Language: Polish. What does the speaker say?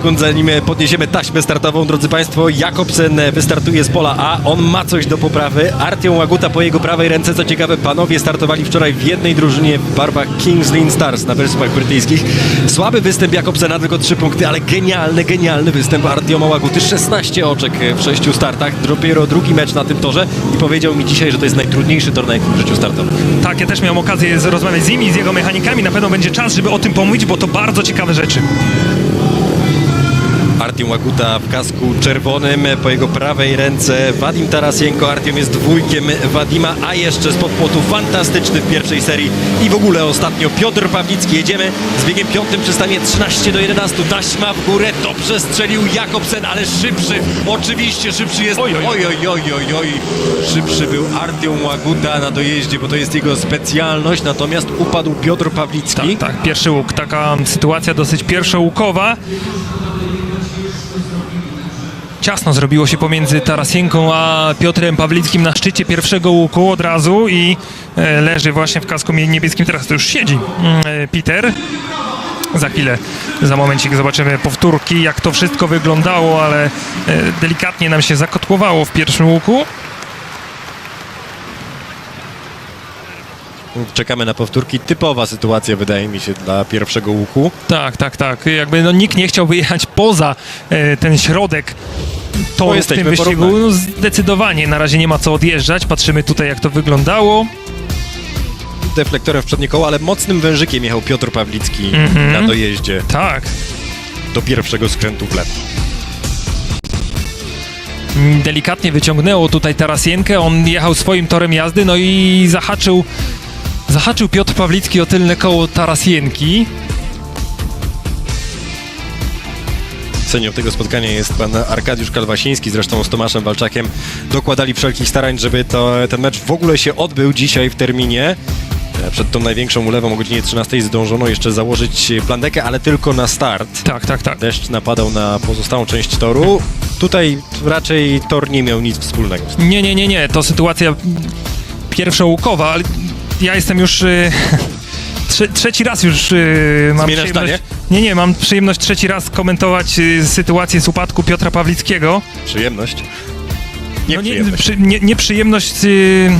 sekund, zanim podniesiemy taśmę startową, drodzy Państwo, Jakobsen wystartuje z pola A, on ma coś do poprawy, Artyom Łaguta po jego prawej ręce, co ciekawe, panowie startowali wczoraj w jednej drużynie w barwach Kings Lynn Stars na Wyspach Brytyjskich. Słaby występ Jakobsena, tylko 3 punkty, ale genialny, genialny występ Artioma Łaguty, 16 oczek w 6 startach, dopiero drugi mecz na tym torze i powiedział mi dzisiaj, że to jest najtrudniejszy tor na jakim w życiu startował. Tak, ja też miałem okazję rozmawiać z nim i z jego mechanikami. Na pewno będzie czas, żeby o tym pomówić, bo to bardzo ciekawe rzeczy. Artiom Łaguta w kasku czerwonym, po jego prawej ręce Wadim Tarasienko. Artiom jest dwójkiem Wadima, a jeszcze spod płotu fantastyczny w pierwszej serii i w ogóle ostatnio Piotr Pawlicki. Jedziemy z biegiem piątym przystanie 13 do 11. Taśma w górę, to przestrzelił Jakobsen, ale szybszy, oczywiście szybszy jest. Oj, oj, oj, oj, oj, oj. Szybszy był Artiom Łaguta na dojeździe, bo to jest jego specjalność, natomiast upadł Piotr Pawlicki. Tak, tak, pierwszy łuk. Taka sytuacja dosyć pierwszołukowa. Ciasno zrobiło się pomiędzy Tarasienką a Piotrem Pawlickim na szczycie pierwszego łuku od razu i e, leży właśnie w kasku niebieskim. Teraz to już siedzi mm, e, Peter. Za chwilę, za momencik zobaczymy powtórki, jak to wszystko wyglądało, ale e, delikatnie nam się zakotłowało w pierwszym łuku. Czekamy na powtórki. Typowa sytuacja, wydaje mi się, dla pierwszego łuku. Tak, tak, tak. Jakby no, nikt nie chciał wyjechać poza e, ten środek toru w tym wyścigu. No, zdecydowanie na razie nie ma co odjeżdżać. Patrzymy tutaj, jak to wyglądało. deflektorem w przednie koło, ale mocnym wężykiem jechał Piotr Pawlicki Mhm. na dojeździe Tak. do pierwszego skrętu w lewo. Mm, Delikatnie wyciągnęło tutaj Tarasienkę. On jechał swoim torem jazdy, no i zahaczył, zahaczył Piotr Pawlicki o tylne koło Tarasienki. Sędzią tego spotkania jest pan Arkadiusz Kalwasiński, zresztą z Tomaszem Walczakiem dokładali wszelkich starań, żeby to, ten mecz w ogóle się odbył dzisiaj w terminie. E, Przed tą największą ulewą o godzinie 13 zdążono jeszcze założyć plandekę, ale tylko na start. Tak, tak, tak. Deszcz napadał na pozostałą część toru. Tutaj raczej tor nie miał nic wspólnego. Nie, nie, nie, nie. To sytuacja pierwszołukowa, ale ja jestem już. y, Trze trzeci raz już y, mam Zmieniasz przyjemność. Nie, nie, mam przyjemność trzeci raz komentować y, sytuację z upadku Piotra Pawlickiego. Przyjemność. Nie No nie, przy, nie, nie przyjemność. Y,